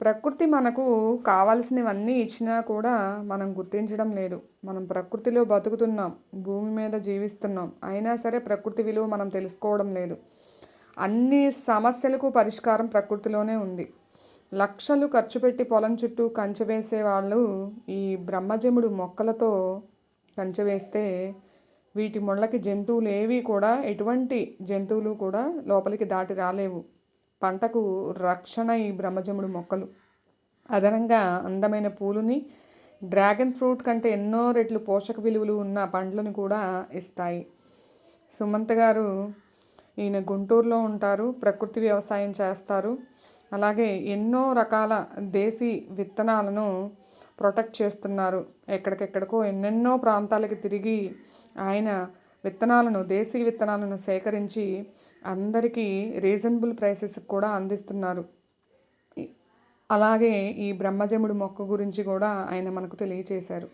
ప్రకృతి మనకు కావాల్సినవన్నీ ఇచ్చినా కూడా మనం గుర్తించడం లేదు. మనం ప్రకృతిలో బతుకుతున్నాం భూమి మీద జీవిస్తున్నాం. అయినా సరే ప్రకృతి విలువ మనం తెలుసుకోవడం లేదు. అన్ని సమస్యలకు పరిష్కారం ప్రకృతిలోనే ఉంది. లక్షలు ఖర్చు పెట్టి పొలం చుట్టూ కంచె వేసే వాళ్ళు ఈ బ్రహ్మజముడు మొక్కలతో కంచె వేస్తే వీటి ముళ్ళకి జంతువులు ఏవి కూడా ఎటువంటి జంతువులు కూడా లోపలికి దాటి రాలేవు. పంటకు రక్షణ ఈ బ్రహ్మజముడు మొక్కలు. అదనంగా అందమైన పూలుని డ్రాగన్ ఫ్రూట్ కంటే ఎన్నో రెట్లు పోషక విలువలు ఉన్న పండ్లను కూడా ఇస్తాయి. సుమంత్ గారు ఈయన గుంటూరులో ఉంటారు ప్రకృతి వ్యవసాయం చేస్తారు. అలాగే ఎన్నో రకాల దేశీ విత్తనాలను ప్రొటెక్ట్ చేస్తున్నారు. ఎక్కడికెక్కడికో ఎన్నెన్నో ప్రాంతాలకి తిరిగి ఆయన విత్తనాలను దేశీ విత్తనాలను సేకరించి అందరికీ రీజనబుల్ ప్రైసెస్ కూడా అందిస్తున్నారు. అలాగే ఈ బ్రహ్మజముడు మొక్క గురించి కూడా ఆయన మనకు తెలియచేశారు.